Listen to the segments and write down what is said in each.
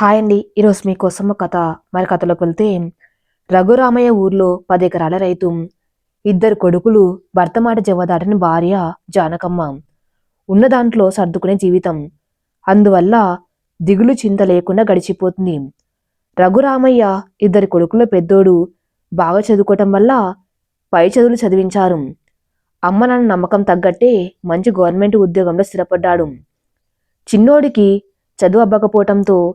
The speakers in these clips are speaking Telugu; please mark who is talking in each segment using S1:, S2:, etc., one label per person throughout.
S1: హాయ్ అండి. ఈరోజు మీకోసం ఒక కథ. మరి కథలోకి వెళ్తే రఘురామయ్య ఊర్లో పది ఎకరాల రైతు. ఇద్దరు కొడుకులు భర్త మాట జవదాటని భార్య జానకమ్మ. ఉన్న దాంట్లో సర్దుకునే జీవితం. అందువల్ల దిగులు చింత లేకుండా గడిచిపోతుంది. రఘురామయ్య ఇద్దరి కొడుకుల పెద్దోడు బాగా చదువుకోవటం వల్ల పై చదువులు చదివించారు. అమ్మ నాన్న నమ్మకం తగ్గట్టే మంచి గవర్నమెంట్ ఉద్యోగంలో స్థిరపడ్డాడు. చిన్నోడికి చదువు అవ్వకపోవటంతో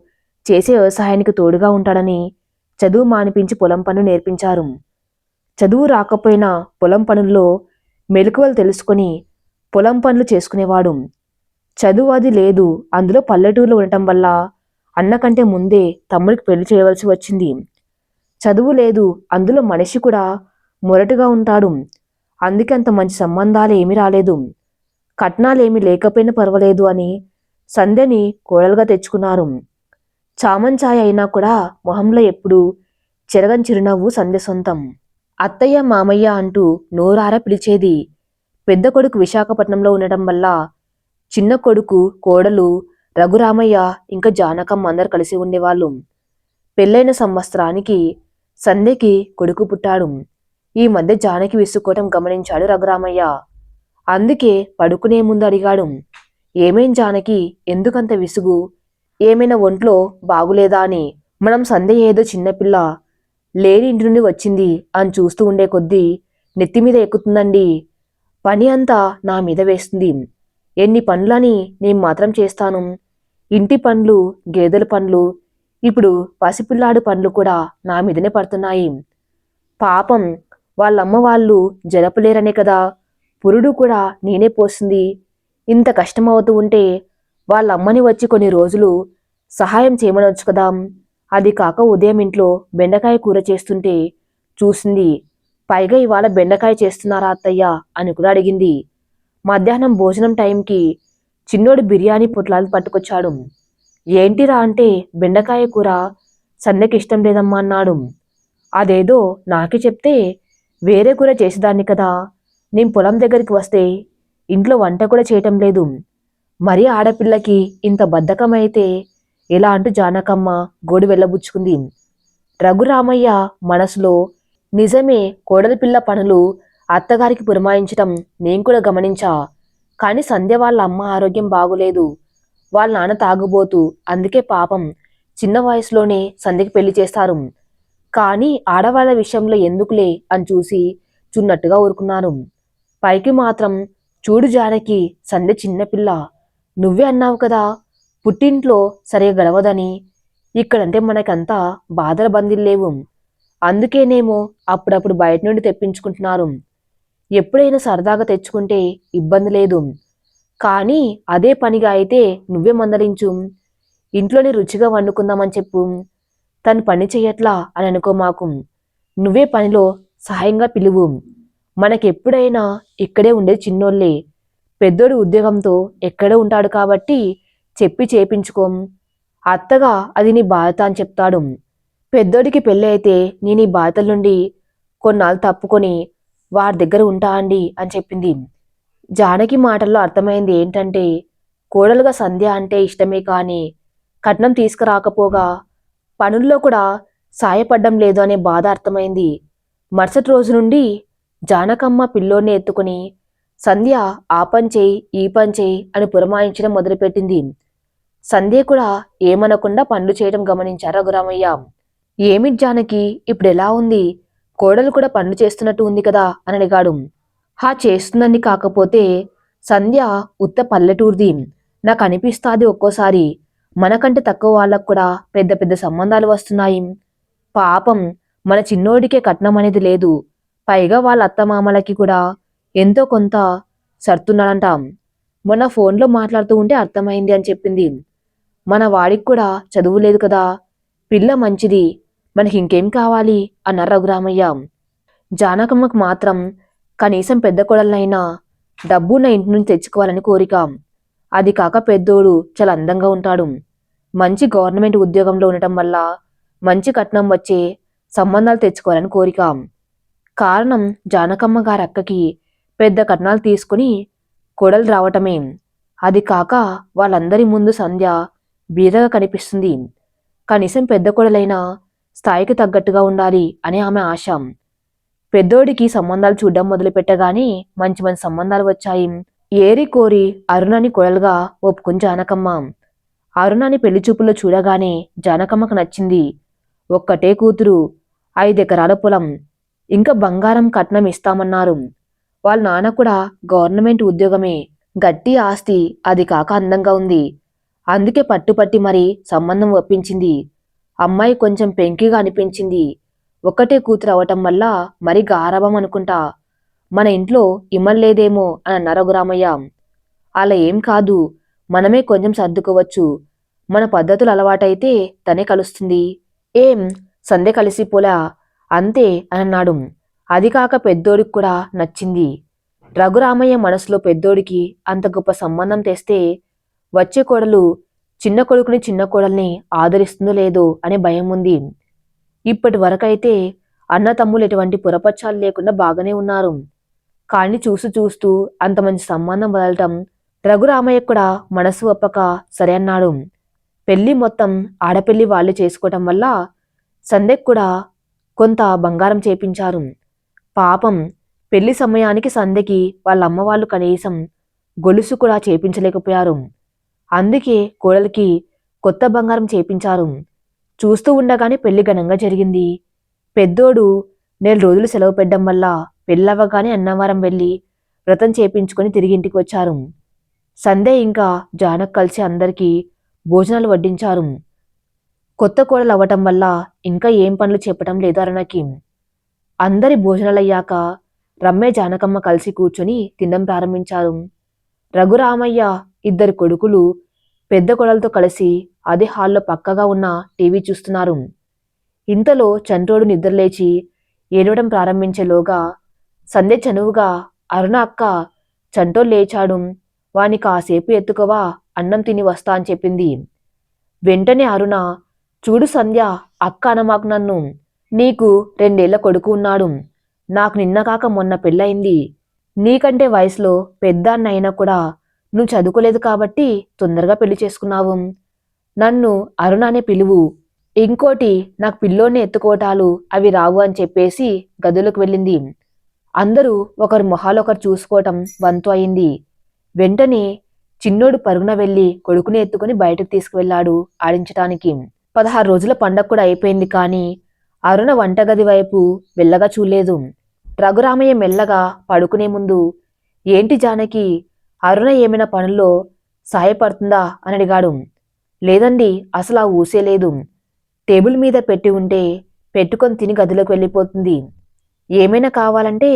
S1: చేసే వ్యవసాయానికి తోడుగా ఉంటాడని చదువు మానిపించి పొలం పనులు నేర్పించారు. చదువు రాకపోయినా పొలం పనుల్లో మెలకువలు తెలుసుకొని పొలం పనులు చేసుకునేవాడు. చదువు అది లేదు. అందులో పల్లెటూరులో ఉండటం వల్ల అన్న కంటే ముందే తమ్ముడికి పెళ్ళి చేయవలసి వచ్చింది. చదువు లేదు. అందులో మనిషి కూడా మొరటుగా ఉంటాడు. అందుకే అంత మంచి సంబంధాలు ఏమీ రాలేదు. కట్నాలేమీ లేకపోయినా పర్వాలేదు అని సంధ్యని కోడలుగా తెచ్చుకున్నారు. చామంచాయ అయినా కూడా మొహంలో ఎప్పుడు చెరగని చిరునవ్వు సంధ్య సొంతం. అత్తయ్య మామయ్య అంటూ నోరారా పిలిచేది. పెద్ద కొడుకు విశాఖపట్నంలో ఉండటం వల్ల చిన్న కొడుకు కోడలు రఘురామయ్య ఇంకా జానకమ్మ అందరు కలిసి ఉండేవాళ్ళు. పెళ్ళైన సంవత్సరానికి సంధ్యకి కొడుకు పుట్టాడు. ఈ మధ్య జానకి విసుక్కోవటం గమనించాడు రఘురామయ్య. అందుకే పడుకునే ముందు అడిగాడు ఏమేం జానకి? ఎందుకంత విసుగు? ఏమైనా ఒంట్లో బాగులేదా అని. మనం సందేహ ఏదో చిన్నపిల్ల లేని ఇంటి నుండి వచ్చింది అని చూస్తూ ఉండే కొద్దీ నెత్తి మీద ఎక్కుతుందండి. పని అంతా నా మీద వేస్తుంది. ఎన్ని పనులని నేను మాత్రం చేస్తాను. ఇంటి పనులు గేదెల పనులు ఇప్పుడు పసిపిల్లాడు పనులు కూడా నా మీదనే పడుతున్నాయి. పాపం వాళ్ళమ్మ వాళ్ళు జరపలేరనే కదా. పురుడు కూడా నేనే పోసింది ఇంత కష్టమవుతూ ఉంటే వాళ్ళ అమ్మని వచ్చి కొన్ని రోజులు సహాయం చేయమనొచ్చు కదా అది కాక ఉదయం ఇంట్లో బెండకాయ కూర చేస్తుంటే చూసింది పైగా ఇవాళ బెండకాయ చేస్తున్నారా అత్తయ్య? అని కూడా అడిగింది. మధ్యాహ్నం భోజనం టైంకి చిన్నోడు బిర్యానీ పొట్లాలు పట్టుకొచ్చాడు. ఏంటిరా అంటే బెండకాయ కూర? సందకి ఇష్టం లేదమ్మా అన్నాడు. అదేదో నాకే చెప్తే వేరే కూర చేసేదాన్ని కదా. నేను పొలం దగ్గరికి వస్తే ఇంట్లో వంట కూడా చేయటం లేదు. మరి ఆడపిల్లకి ఇంత బద్ధకమైతే? ఎలా అంటూ జానకమ్మ గోడు వెళ్ళబుచ్చుకుంది. రఘురామయ్య మనసులో నిజమే కోడలిపిల్ల పనులు అత్తగారికి పురమాయించటం నేను కూడా గమనించా. కానీ సంధ్య వాళ్ళ అమ్మ ఆరోగ్యం బాగులేదు. వాళ్ళ నాన్న తాగుబోతు అందుకే పాపం. చిన్న వయసులోనే సంధ్యకి పెళ్ళి చేస్తారు. కానీ ఆడవాళ్ళ విషయంలో ఎందుకులే అని చూసి చున్నట్టుగా ఊరుకున్నాను పైకి మాత్రం చూడు జానకి సంధ్య చిన్నపిల్ల. నువ్వే అన్నావు కదా పుట్టింట్లో సరిగా గడవదని. ఇక్కడంటే మనకంతా బాధల బందిల్లేవు అందుకేనేమో అప్పుడప్పుడు బయట నుండి తెప్పించుకుంటున్నారు. ఎప్పుడైనా సరదాగా తెచ్చుకుంటే ఇబ్బంది లేదు. కానీ అదే పనిగా అయితే నువ్వే మందలించు. ఇంట్లోనే రుచిగా వండుకుందామని చెప్పు. తను పని చెయ్యట్లా అని అనుకో మాకు. నువ్వే పనిలో సహాయంగా పిలువు. మనకెప్పుడైనా ఇక్కడే ఉండేది చిన్నోళ్ళే. పెద్దోడు ఉద్యోగంతో ఎక్కడో ఉంటాడు కాబట్టి చెప్పి చేపించుకోం. అత్తగా అది నీ బాధ్యత అని చెప్తాడు. పెద్దోడికి పెళ్ళి అయితే నేను ఈ బాధల నుండి కొన్నాళ్ళు తప్పుకొని వారి దగ్గర ఉంటా అండి అని చెప్పింది. జానకి మాటల్లో అర్థమైంది ఏంటంటే కోడలుగా సంధ్య అంటే ఇష్టమే కానీ కట్నం తీసుకురాకపోగా పనుల్లో కూడా సాయపడ్డం లేదు అనే బాధ అర్థమైంది. మరుసటి రోజు నుండి జానకమ్మ పిల్లోని ఎత్తుకుని సంధ్య ఆ పని చేయి ఈ పని చేయి అని పురమాయించడం మొదలుపెట్టింది. సంధ్య కూడా ఏమనకుండా పనులు చేయడం గమనించారు రఘురామయ్య ఏమి జానకి ఇప్పుడు ఎలా ఉంది? కోడలు కూడా పనులు చేస్తున్నట్టు ఉంది కదా అని అడిగాడు. హా చేస్తుందని కాకపోతే సంధ్య ఉత్త పల్లెటూరిది. నాకు అనిపిస్తాది ఒక్కోసారి. మనకంటే తక్కువ వాళ్ళకు కూడా పెద్ద పెద్ద సంబంధాలు వస్తున్నాయి. పాపం మన చిన్నోడికే కట్నం అనేది లేదు. పైగా వాళ్ళ అత్తమామలకి కూడా ఎంతో కొంత సర్తున్నాడంట మొన్న ఫోన్లో మాట్లాడుతూ ఉంటే అర్థమైంది అని చెప్పింది. మన వాడికి కూడా చదువు లేదు కదా. పిల్ల మంచిది. మనకి ఇంకేం కావాలి? అన్నారు రఘురామయ్య. జానకమ్మకు మాత్రం కనీసం పెద్ద కొడలనైనా డబ్బు నా ఇంటి నుంచి తెచ్చుకోవాలని కోరిక. అది కాక పెద్దోడు చాలా అందంగా ఉంటాడు. మంచి గవర్నమెంట్ ఉద్యోగంలో ఉండటం వల్ల మంచి కట్నం వచ్చే సంబంధాలు తెచ్చుకోవాలని కోరిక. కారణం జానకమ్మ గారి అక్కకి పెద్ద కట్నాలు తీసుకుని కొడలు రావటమే. అది కాక వాళ్ళందరి ముందు సంధ్య బీదగా కనిపిస్తుంది. కనీసం పెద్ద కొడలైన స్థాయికి తగ్గట్టుగా ఉండాలి అని ఆమె ఆశ. పెద్దోడికి సంబంధాలు చూడడం మొదలుపెట్టగానే మంచి మంచి సంబంధాలు వచ్చాయి. ఏరి కోరి అరుణాని కొడలుగా ఒప్పుకుని జానకమ్మ. అరుణని పెళ్ళి చూపుల్లో చూడగానే జానకమ్మకు నచ్చింది. ఒక్కటే కూతురు ఐదెకరాల పొలం. ఇంకా బంగారం కట్నం ఇస్తామన్నారు. వాళ్ళ నాన్న కూడా గవర్నమెంట్ ఉద్యోగమే. గట్టి ఆస్తి అది కాక అందంగా ఉంది. అందుకే పట్టుపట్టి మరి సంబంధం ఒప్పించింది. అమ్మాయి కొంచెం పెంకిగా అనిపించింది. ఒక్కటే కూతురు అవటం వల్ల మరి గారాభం అనుకుంటా. మన ఇంట్లో ఇమ్మల్లేదేమో అని అన్నారు రఘురామయ్య అలా ఏం కాదు. మనమే కొంచెం సర్దుకోవచ్చు. మన పద్ధతులు అలవాటైతే తనే కలుస్తుంది. ఏం? సందే కలిసిపోలా? అంతే అని అన్నాడు. అది కాక పెద్దోడికి కూడా నచ్చింది. రఘురామయ్య మనసులో పెద్దోడికి అంత గొప్ప సంబంధం తెస్తే వచ్చే కోడలు చిన్న కొడుకుని చిన్న కోడల్ని ఆదరిస్తుందో లేదో అనే భయం ఉంది. ఇప్పటి వరకైతే అన్న తమ్ములు ఎటువంటి పురపచ్చాలు లేకుండా బాగానే ఉన్నారు. కానీ చూస్తూ చూస్తూ అంత మంచి సంబంధం వదలటం రఘురామయ్య కూడా మనసు ఒప్పక సరే అన్నాడు. పెళ్ళి మొత్తం ఆడపెళ్ళి వాళ్ళు చేసుకోవటం వల్ల సందెక్ కూడా కొంత బంగారం చేపించారు. పాపం పెళ్ళి సమయానికి సందెకి వాళ్ళ అమ్మవాళ్ళు కనీసం గొలుసు కూడా చేపించలేకపోయారు. అందుకే కోడలికి కొత్త బంగారం చేపించారు. చూస్తూ ఉండగానే పెళ్ళి ఘనంగా జరిగింది. పెద్దోడు నెల రోజులు సెలవు పెట్టడం వల్ల పెళ్ళవ్వగానే అన్నవరం వెళ్ళి వ్రతం చేపించుకొని తిరిగి ఇంటికి వచ్చారు. సందే ఇంకా జానక్ కలిసి అందరికీ భోజనాలు వడ్డించారు. కొత్త కోడలు అవ్వటం వల్ల ఇంకా ఏం పనులు చెప్పటం లేదు అరుణకి. అందరి భోజనాలయ్యాక రమ్మే జానకమ్మ కలిసి కూర్చొని తినడం ప్రారంభించారు. రఘురామయ్య ఇద్దరు కొడుకులు పెద్ద కొడలతో కలిసి అదే హాల్లో పక్కగా ఉన్న టీవీ చూస్తున్నారు. ఇంతలో చంట్రోడు నిద్రలేచి ఏడవడం ప్రారంభించేలోగా సంధ్య చనువుగా అరుణ అక్క చంటో లేచాడు. వాని కాసేపు ఎత్తుకోవా అన్నం తిని వస్తా అని చెప్పింది. వెంటనే అరుణ చూడు సంధ్య అక్క అనమాకు నన్ను. నీకు రెండేళ్ళ కొడుకు ఉన్నాడు. నాకు నిన్న కాక మొన్న పెళ్ళయింది. నీకంటే వయసులో పెద్ద అయినా కూడా నువ్వు చదువుకోలేదు కాబట్టి తొందరగా పెళ్ళి చేసుకున్నావు. నన్ను అరుణ అనే పిలువు. ఇంకోటి నాకు పిల్లోని ఎత్తుకోటాలు అవి రావు అని చెప్పేసి గదులకు వెళ్ళింది. అందరూ ఒకరి మొహాలొకరు చూసుకోవటం వంతు అయింది. వెంటనే చిన్నోడు పరుగున వెళ్ళి కొడుకుని ఎత్తుకుని బయటకు తీసుకువెళ్ళాడు ఆడించటానికి. పదహారు రోజుల పండగ కూడా అయిపోయింది కానీ అరుణ వంటగది వైపు వెళ్ళగా చూడలేదు. రఘురామయ్య మెల్లగా పడుకునే ముందు ఏంటి జానకి అరుణ ఏమైనా పనుల్లో సాయపడుతుందా? అని అడిగాడు. లేదండి అసలు ఆ ఊసే లేదు. టేబుల్ మీద పెట్టి ఉంటే పెట్టుకొని తిని గదిలోకి వెళ్ళిపోతుంది. ఏమైనా కావాలంటే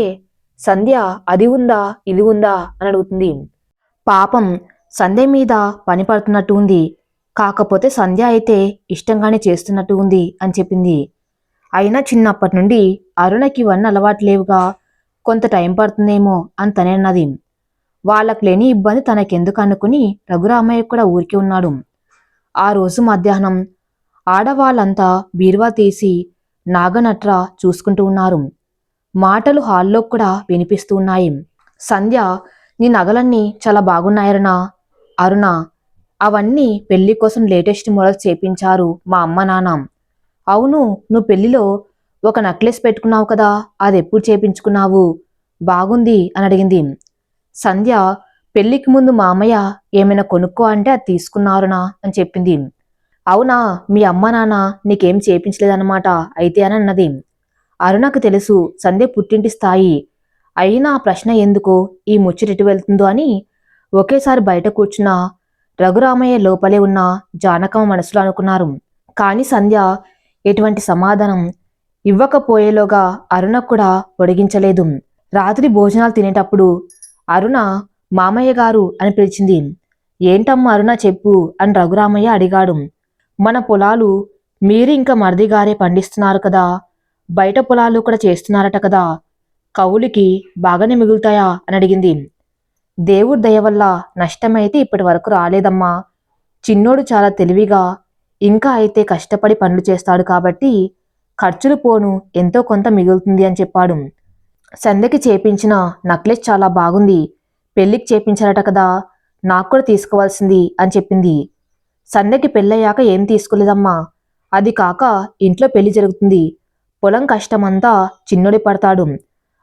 S1: సంధ్య అది ఉందా ఇది ఉందా? అని అడుగుతుంది. పాపం సంధ్య మీద పని పడుతున్నట్టు ఉంది. కాకపోతే సంధ్య అయితే ఇష్టంగానే చేస్తున్నట్టు ఉంది అని చెప్పింది. అయినా చిన్నప్పటి నుండి అరుణకి ఇవన్నీ అలవాటు లేవుగా. కొంత టైం పడుతుందేమో అంతనే అన్నది. వాళ్ళకు లేని ఇబ్బంది తనకెందుకు అనుకుని రఘురామయ్య కూడా ఊరికి ఉన్నాడు. ఆ రోజు మధ్యాహ్నం ఆడవాళ్ళంతా బీరువా తీసి నాగనట్ర చూసుకుంటూ ఉన్నారు. మాటలు హాల్లో కూడా వినిపిస్తూ ఉన్నాయి. సంధ్య నీ నగలన్నీ చాలా బాగున్నాయరునా? అరుణ అవన్నీ పెళ్ళి కోసం లేటెస్ట్ మోడల్స్ చేపించారు మా అమ్మ నాన్న. అవును నువ్వు పెళ్ళిలో ఒక నెక్లెస్ పెట్టుకున్నావు కదా అది ఎప్పుడు చేపించుకున్నావు? బాగుంది అని అడిగింది. సంధ్య పెళ్ళికి ముందు మామయ్య ఏమైనా కొనుక్కో అంటే అది తీసుకున్నారునా అని చెప్పింది. అవునా మీ అమ్మ నాన్న నీకేం చేపించలేదన్నమాట అయితే అని అన్నది. అరుణకు తెలుసు సంధ్య పుట్టింటి స్థాయి. అయినా ప్రశ్న ఎందుకు ఈ ముచ్చటిటు వెళ్తుందో అని ఒకేసారి బయట కూర్చున్న రఘురామయ్య లోపలే ఉన్న జానకమ్మ మనసులో అనుకున్నారు. కాని సంధ్య ఎటువంటి సమాధానం ఇవ్వకపోయేలోగా అరుణ కూడా పొడిగించలేదు రాత్రి భోజనాలు తినేటప్పుడు అరుణ మామయ్య గారు అని పిలిచింది. ఏంటమ్మా అరుణ చెప్పు అని రఘురామయ్య అడిగాడు. మన పొలాలు మీరు ఇంకా మరిది గారే పండిస్తున్నారు కదా. బయట పొలాలు కూడా చేస్తున్నారట కదా. కవులకి బాగానే మిగులుతాయా అని అడిగింది. దేవుడి దయ వల్ల నష్టమైతే ఇప్పటి వరకు రాలేదమ్మా. చిన్నోడు చాలా తెలివిగా ఇంకా అయితే కష్టపడి పనులు చేస్తాడు కాబట్టి ఖర్చులు పోను ఎంతో కొంత మిగులుతుంది అని చెప్పాడు. సంధ్యకి చేపించిన నక్లెస్ చాలా బాగుంది. పెళ్ళికి చేపించారట కదా నాకు కూడా తీసుకోవాల్సింది అని చెప్పింది. సంధ్యకి పెళ్ళయ్యాక ఏం తీసుకోలేదమ్మా. అది కాక ఇంట్లో పెళ్ళి జరుగుతుంది. పొలం కష్టమంతా చిన్నోడి పడతాడు.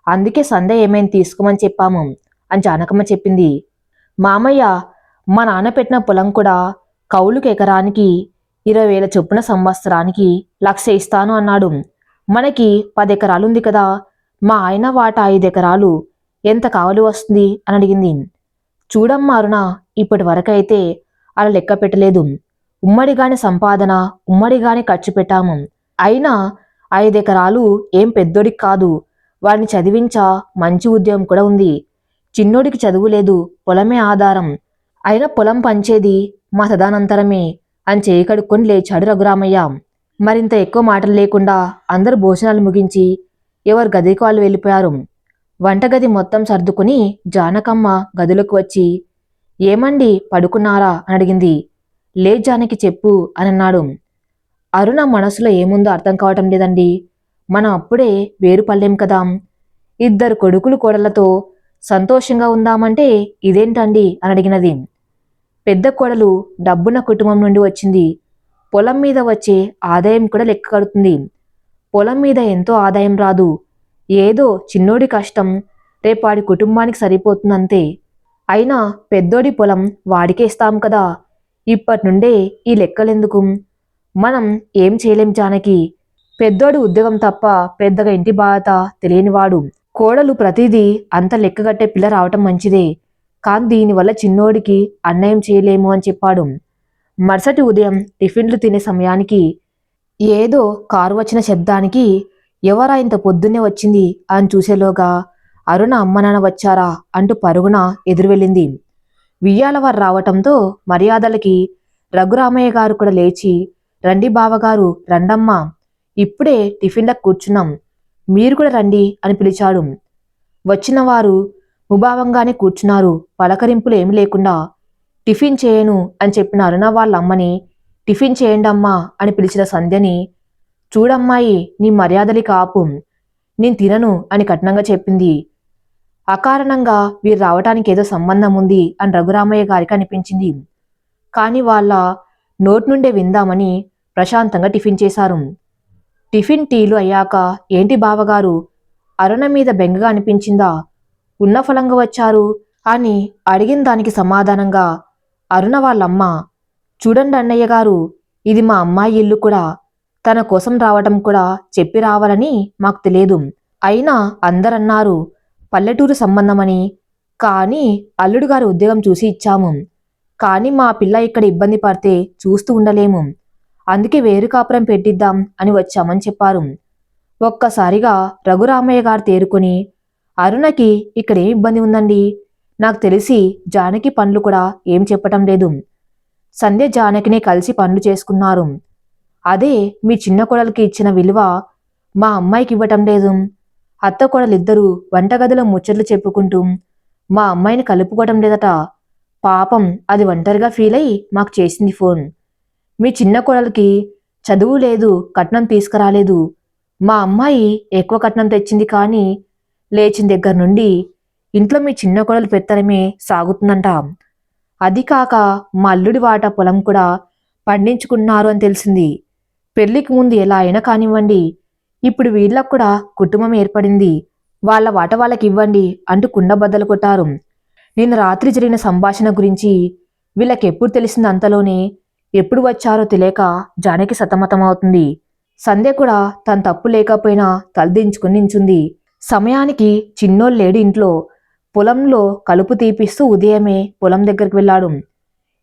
S1: అందుకే సంధ్య ఏమైనా తీసుకోమని చెప్పాము అని జానకమ్మ చెప్పింది. మామయ్య మా నాన్న పెట్టిన పొలం కూడా కౌలుకి ఎకరానికి ఇరవై వేల చొప్పున సంవత్సరానికి లక్ష ఇస్తాను అన్నాడు. మనకి పది ఎకరాలు ఉంది కదా మా ఆయన వాట ఐదు ఎకరాలు ఎంత కావలి వస్తుంది? అని అడిగింది. చూడమ్మా అరుణ ఇప్పటి వరకైతే అలా లెక్క పెట్టలేదు. ఉమ్మడిగాని సంపాదన ఉమ్మడిగాని ఖర్చు పెట్టాము. అయినా ఐదెకరాలు ఏం పెద్దోడికి కాదు. వాడిని చదివించా మంచి ఉద్యోగం కూడా ఉంది. చిన్నోడికి చదువు లేదు పొలమే ఆధారం. అయినా పొలం పంచేది మా సదానంతరమే. అని చేయి కడుక్కొని లేచాడు రఘురామయ్య. మరింత ఎక్కువ మాటలు లేకుండా అందరూ భోజనాలు ముగించి ఎవరు గదికి వాళ్ళు వెళ్ళిపోయారు. వంటగది మొత్తం సర్దుకుని జానకమ్మ గదిలోకి వచ్చి ఏమండి పడుకున్నారా? అని అడిగింది. లే జానకి చెప్పు అని అన్నాడు. అరుణ మనసులో ఏముందో అర్థం కావటం లేదండి. మనం అప్పుడే వేరు పల్లెం కదా. ఇద్దరు కొడుకులు కోడలతో సంతోషంగా ఉందామంటే ఇదేంటండి? అని అడిగినది. పెద్ద కోడలు డబ్బున్న కుటుంబం నుండి వచ్చింది. పొలం మీద వచ్చే ఆదాయం కూడా లెక్క కడుతుంది. పొలం మీద ఎంతో ఆదాయం రాదు. ఏదో చిన్నోడి కష్టం రేపాడి కుటుంబానికి సరిపోతుందంతే. అయినా పెద్దోడి పొలం వాడికే ఇస్తాం కదా. ఇప్పటి నుండే ఈ లెక్కలెందుకు? మనం ఏం చేయలేం జానకి. పెద్దోడి ఉద్యోగం తప్ప పెద్దగా ఇంటి బాధ తెలియనివాడు. కోడలు ప్రతిదీ అంత లెక్కగట్టే పిల్ల రావటం మంచిదే. కానీ దీనివల్ల చిన్నోడికి అన్యాయం చేయలేము అని చెప్పాడు. మరుసటి ఉదయం టిఫిన్లు తినే సమయానికి ఏదో కారు వచ్చిన శబ్దానికి ఎవరా ఇంత పొద్దున్నే వచ్చింది అని చూసేలోగా అరుణ అమ్మ నాన్న వచ్చారా అంటూ పరుగున ఎదురు వెళ్ళింది. వియ్యాల వారు రావటంతో మర్యాదలకి రఘురామయ్య గారు కూడా లేచి రండి బావగారు రండమ్మ ఇప్పుడే టిఫిన్లకు కూర్చున్నాం మీరు కూడా రండి అని పిలిచాడు. వచ్చిన వారు ముభావంగానే కూర్చున్నారు. పలకరింపులు ఏమి లేకుండా టిఫిన్ చేయను అని చెప్పిన అరుణ వాళ్ళ అమ్మని టిఫిన్ చేయండమ్మా అని పిలిచిన సంధ్యని చూడమ్మాయి నీ మర్యాదలి కాపు. నేను తినను అని కఠినంగా చెప్పింది. అకారణంగా వీరు రావటానికి ఏదో సంబంధం ఉంది అని రఘురామయ్య గారికి అనిపించింది. కానీ వాళ్ళ నోటి నుండే విందామని ప్రశాంతంగా టిఫిన్ చేశారు. టిఫిన్ టీలు అయ్యాక ఏంటి బావగారు? అరుణ మీద బెంగగా అనిపించిందా? ఉన్న ఫలంగా వచ్చారు? అని అడిగిన దానికి సమాధానంగా అరుణ వాళ్ళమ్మ చూడండి అన్నయ్య గారు ఇది మా అమ్మాయి ఇల్లు కూడా తన కోసం రావటం కూడా చెప్పి రావాలని మాకు తెలియదు. అయినా అందరన్నారు పల్లెటూరు సంబంధమని కానీ అల్లుడు గారి ఉద్యోగం చూసి ఇచ్చాము. కానీ మా పిల్ల ఇక్కడ ఇబ్బంది పడితే చూస్తూ ఉండలేము. అందుకే వేరు కాపురం పెట్టిద్దాం అని వచ్చామని చెప్పారు. ఒక్కసారిగా రఘురామయ్య గారు తేరుకొని అరుణకి ఇక్కడ ఏం ఇబ్బంది ఉందండి? నాకు తెలిసి జానకి పనులు కూడా ఏం చెప్పటం లేదు. సంధ్య జానకిని కలిసి పనులు చేసుకున్నారు. అదే మీ చిన్న కోడలికి ఇచ్చిన విలువ మా అమ్మాయికి ఇవ్వటం లేదు. అత్త కొడలిద్దరూ వంటగదిలో ముచ్చట్లు చెప్పుకుంటూ మా అమ్మాయిని కలుపుకోవటం లేదట. పాపం అది ఒంటరిగా ఫీల్ అయి మాకు చేసింది ఫోన్. మీ చిన్న కొడలకి చదువు లేదు కట్నం తీసుకురాలేదు. మా అమ్మాయి ఎక్కువ కట్నం తెచ్చింది కానీ లేచిన దగ్గర నుండి ఇంట్లో మీ చిన్న కొడలు పెత్తనమే సాగుతుందంట. అది కాక మా అల్లుడి వాట పొలం కూడా పండించుకున్నారు అని తెలిసింది. పెళ్ళికి ముందు ఎలా అయినా కానివ్వండి ఇప్పుడు వీళ్ళకు కూడా కుటుంబం ఏర్పడింది. వాళ్ళ వాట వాళ్ళకి ఇవ్వండి అంటూ కుండ బద్దలు కొట్టారు. నిన్న రాత్రి జరిగిన సంభాషణ గురించి వీళ్ళకెప్పుడు తెలిసింది అంతలోనే ఎప్పుడు వచ్చారో తెలియక జానకి సతమతమవుతుంది. సంధ్య కూడా తన తప్పు లేకపోయినా తలదించుకుని నించుంది. సమయానికి చిన్నోళ్ళు లేడు ఇంట్లో. పొలంలో కలుపు తీపిస్తూ ఉదయమే పొలం దగ్గరికి వెళ్ళాడు.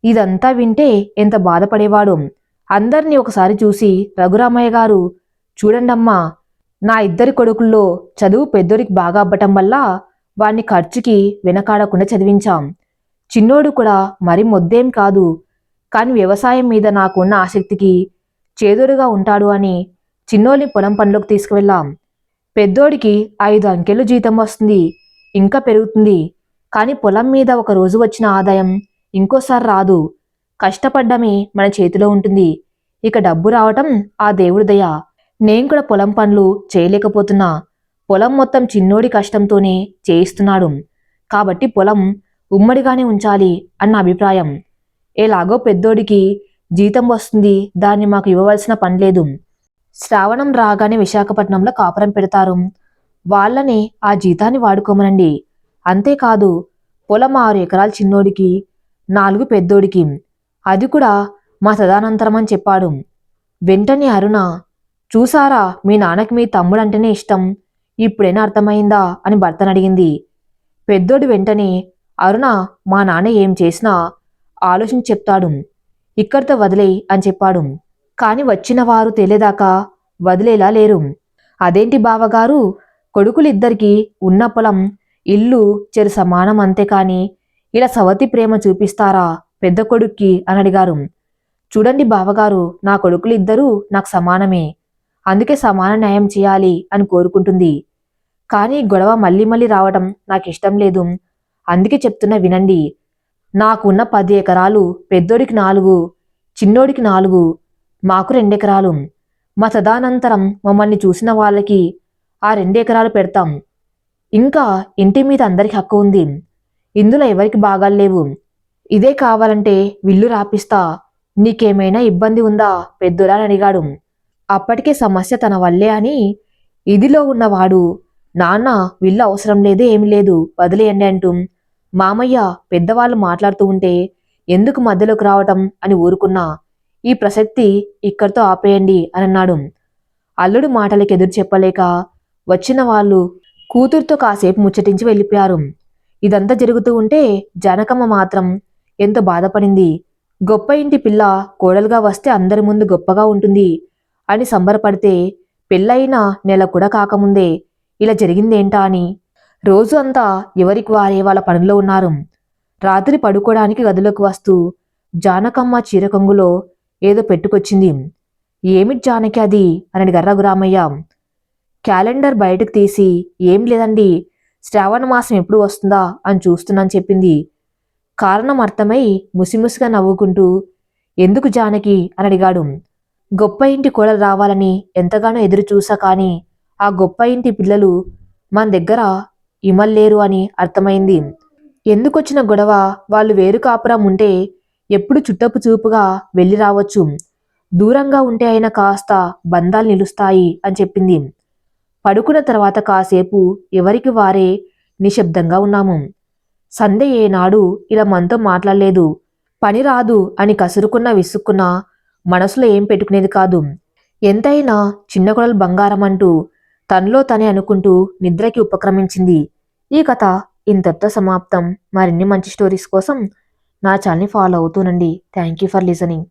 S1: ఇదంతా వింటే ఎంత బాధపడేవాడు. అందరినీ ఒకసారి చూసి రఘురామయ్య గారు చూడండమ్మా నా ఇద్దరి కొడుకుల్లో చదువు పెద్దోడికి బాగా అవ్వటం వల్ల వాణ్ణి ఖర్చుకి వెనకాడకుండా చదివించాం. చిన్నోడు కూడా మరి మొద్దేం కాదు. కానీ వ్యవసాయం మీద నాకున్న ఆసక్తికి చేదురుగా ఉంటాడు అని చిన్నోళ్ళని పొలం పనులకు తీసుకువెళ్ళాం. పెద్దోడికి ఐదు అంకెలు జీతం వస్తుంది. ఇంకా పెరుగుతుంది. కానీ పొలం మీద ఒక రోజు వచ్చిన ఆదాయం ఇంకోసారి రాదు. కష్టపడ్డమే మన చేతిలో ఉంటుంది. ఇక డబ్బు రావటం ఆ దేవుడి దయ. నేను కూడా పొలం పనులు చేయలేకపోతున్నా. పొలం మొత్తం చిన్నోడి కష్టంతోనే చేయిస్తున్నాడు. కాబట్టి పొలం ఉమ్మడిగానే ఉంచాలి అన్న అభిప్రాయం. ఎలాగో పెద్దోడికి జీతం వస్తుంది దాన్ని మాకు ఇవ్వవలసిన పని లేదు. శ్రావణం రాగానే విశాఖపట్నంలో కాపురం పెడతారు. వాళ్ళని ఆ జీతాన్ని వాడుకోమనండి. అంతేకాదు పొలం ఆరు ఎకరాల చిన్నోడికి నాలుగు పెద్దోడికి. అది కూడా మా సదానంతరం అని చెప్పాడు. వెంటనే అరుణ చూసారా మీ నాన్నకి మీ తమ్ముడంటేనే ఇష్టం. ఇప్పుడైనా అర్థమైందా అని భర్తను అడిగింది. పెద్దోడు వెంటనే అరుణ మా నాన్న ఏం చేసినా ఆలోచించి చెప్తాడు. ఇక్కడితో వదిలేయి అని చెప్పాడు. కాని వచ్చిన వారు తెలియదాకా వదిలేలా లేరు. అదేంటి బావగారు? కొడుకులిద్దరికీ ఉన్న పొలం ఇల్లు చెరు సమానం అంతేకాని ఇలా సవతి ప్రేమ చూపిస్తారా పెద్ద కొడుక్కి? అని అడిగారు. చూడండి బావగారు నా కొడుకులిద్దరూ నాకు సమానమే. అందుకే సమాన న్యాయం చేయాలి అని కోరుకుంటుంది. కానీ గొడవ మళ్ళీ మళ్ళీ రావడం నాకు ఇష్టం లేదు. అందుకే చెప్తున్నా వినండి. నాకున్న పది ఎకరాలు పెద్దోడికి నాలుగు చిన్నోడికి నాలుగు మాకు రెండెకరాలు. మా తదానంతరం మమ్మల్ని చూసిన వాళ్ళకి ఆ రెండెకరాలు పెడతాం. ఇంకా ఇంటి మీద అందరికి హక్కు ఉంది. ఇందులో ఎవరికి భాగాలు లేవు. ఇదే కావాలంటే విల్లు రాపిస్తా. నీకేమైనా ఇబ్బంది ఉందా? పెద్దోడా అడిగాడు. అప్పటికే సమస్య తన వల్లే అని ఇదిలో ఉన్నవాడు నాన్న విల్లు అవసరం లేదు ఏమి లేదు వదిలేయండి అంటూ మామయ్య పెద్దవాళ్ళు మాట్లాడుతూ ఉంటే ఎందుకు మధ్యలోకి రావటం? అని ఊరుకున్నా. ఈ ప్రసక్తి ఇక్కడితో ఆపేయండి అని అన్నాడు అల్లుడు మాటలకు ఎదురు చెప్పలేక వచ్చిన వాళ్ళు కూతురుతో కాసేపు ముచ్చటించి వెళ్ళిపోయారు. ఇదంతా జరుగుతూ ఉంటే జానకమ్మ మాత్రం ఎంతో బాధపడింది. గొప్ప ఇంటి పిల్ల కోడలుగా వస్తే అందరి ముందు గొప్పగా ఉంటుంది అని సంబరపడితే పెళ్ళైన నెల కూడా కాకముందే ఇలా జరిగిందేంటా అని రోజు అంతా ఎవరికి వారే వాళ్ళ పనుల్లో ఉన్నారు. రాత్రి పడుకోవడానికి గదిలోకి వస్తూ జానకమ్మ చీరకొంగులో ఏదో పెట్టుకొచ్చింది. ఏమిటి జానకి అది? అని అడిగారు రఘురామయ్య క్యాలెండర్ బయటకు తీసి ఏం లేదండి శ్రావణ మాసం ఎప్పుడు వస్తుందా అని చూస్తున్నాను చెప్పింది. కారణం అర్థమై ముసిముసిగా నవ్వుకుంటూ ఎందుకు జానకి? అని అడిగాడు గొప్ప ఇంటి కోడలు రావాలని ఎంతగానో ఎదురు చూసా కానీ ఆ గొప్ప ఇంటి పిల్లలు మన దగ్గర ఇమల్లేరు అని అర్థమైంది. ఎందుకొచ్చిన గొడవ? వాళ్ళు వేరు కాపురం ఉంటే ఎప్పుడు చుట్టపు చూపుగా వెళ్ళి రావచ్చు. దూరంగా ఉంటే అయినా కాస్త బంధాలు నిలుస్తాయి అని చెప్పింది. పడుకున్న తర్వాత కాసేపు ఎవరికి వారే నిశ్శబ్దంగా ఉన్నాము. సంధ్య ఏనాడు ఇలా మనతో మాట్లాడలేదు. పని రాదు అని కసురుకున్న విసుక్కున్నా మనసులో ఏం పెట్టుకునేది కాదు. ఎంతైనా చిన్న కొడలు బంగారం అంటూ తనలో తనే అనుకుంటూ నిద్రకి ఉపక్రమించింది. ఈ కథ ఇంతటితో సమాప్తం. మరిన్ని మంచి స్టోరీస్ కోసం నా ఛానల్ని ఫాలో అవుతూనండి థ్యాంక్ యూ ఫర్ లిసనింగ్